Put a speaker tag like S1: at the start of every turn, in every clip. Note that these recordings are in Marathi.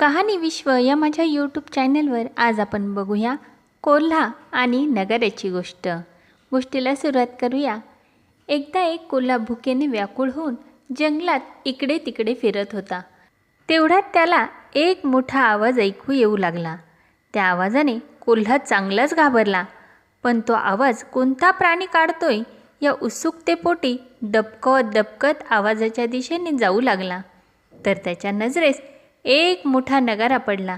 S1: कहाणी विश्व या माझ्या यूट्यूब चॅनलवर आज आपण बघूया कोल्हा आणि नगर याची गोष्ट. गोष्टीला सुरुवात करूया. एकदा एक कोल्हा भुकेने व्याकुळ होऊन जंगलात इकडे तिकडे फिरत होता. तेवढ्यात त्याला एक मोठा आवाज ऐकू येऊ लागला. त्या आवाजाने कोल्हा चांगलाच घाबरला पण तो आवाज कोणता प्राणी काढतोय या उत्सुकतेपोटी दबकत दबकत आवाजाच्या दिशेने जाऊ लागला. तर त्याच्या नजरेस एक मोठा नगारा पडला.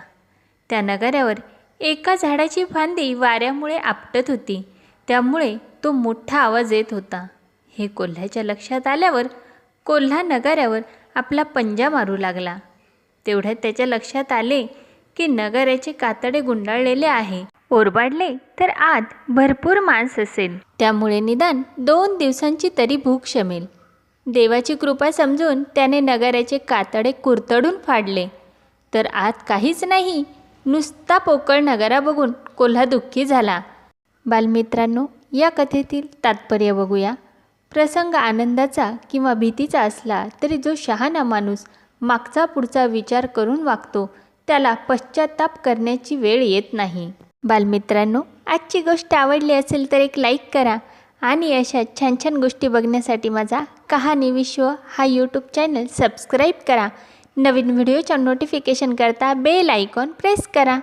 S1: त्या नगाऱ्यावर एका झाडाची फांदी वाऱ्यामुळे आपटत होती. त्यामुळे तो मोठा आवाज येत होता. हे कोल्ह्याच्या लक्षात आल्यावर कोल्हा नगाऱ्यावर आपला पंजा मारू लागला. तेवढ्यात त्याच्या लक्षात आले की नगाऱ्याचे कातडे गुंडाळलेले आहे. ओरबाडले तर आत भरपूर मांस असेल. त्यामुळे निदान दोन दिवसांची तरी भूक शमेल. देवाची कृपा समजून त्याने नगाऱ्याचे कातडे कुरतडून फाडले. तर आत काहीच नाही. नुसता पोकळ नगारा बघून कोल्हा दुःखी झाला. बालमित्रांनो या कथेतील तात्पर्य बघूया. प्रसंग आनंदाचा किंवा भीतीचा असला तरी जो शहाणा माणूस मागचा पुढचा विचार करून वागतो त्याला पश्चाताप करण्याची वेळ येत नाही. बालमित्रांनो आजची गोष्ट आवडली असेल तर एक लाईक करा आणि अशा छान छान गोष्टी बघण्यासाठी माझा कहाणी विश्व हा यूट्यूब चॅनल सबस्क्राईब करा. नवीन व्हिडिओच्या नोटिफिकेशन करता बेल आयकॉन प्रेस करा.